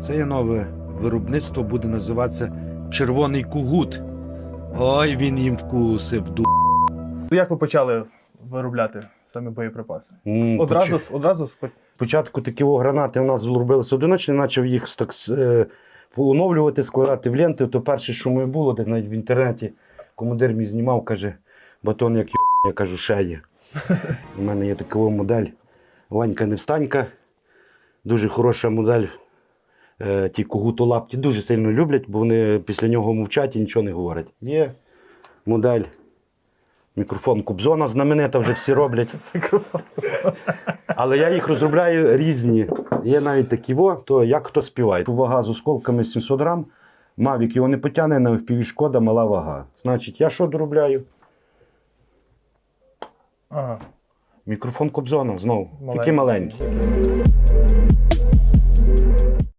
Це є нове виробництво, буде називатися Червоний кугут. Ой, він їм вкусив. Ду... Як ви почали виробляти саме боєприпаси? М, Одразу, з- одразу з Спочатку такі о, гранати у нас робилися одиночні, почав їх так, с- е, оновлювати, складати в ленти. То перше, що моє було, де навіть в інтернеті командир мій знімав, каже, батон як йо, я кажу, ще є. У мене є така о модель Ванька Невстанька. Дуже хороша модель. Е, Ті когутолапті дуже сильно люблять, бо вони після нього мовчать і нічого не говорять. Є модель. Мікрофон Кобзона знаменита, вже всі роблять. Але я їх розробляю різні. Є навіть такі, во, то як хто співає. Вага з осколками 700 грам. Мавік його не потягне, на впіві шкода, мала вага. Значить, я що доробляю? Ага. Мікрофон Кобзона знову. Такий маленький.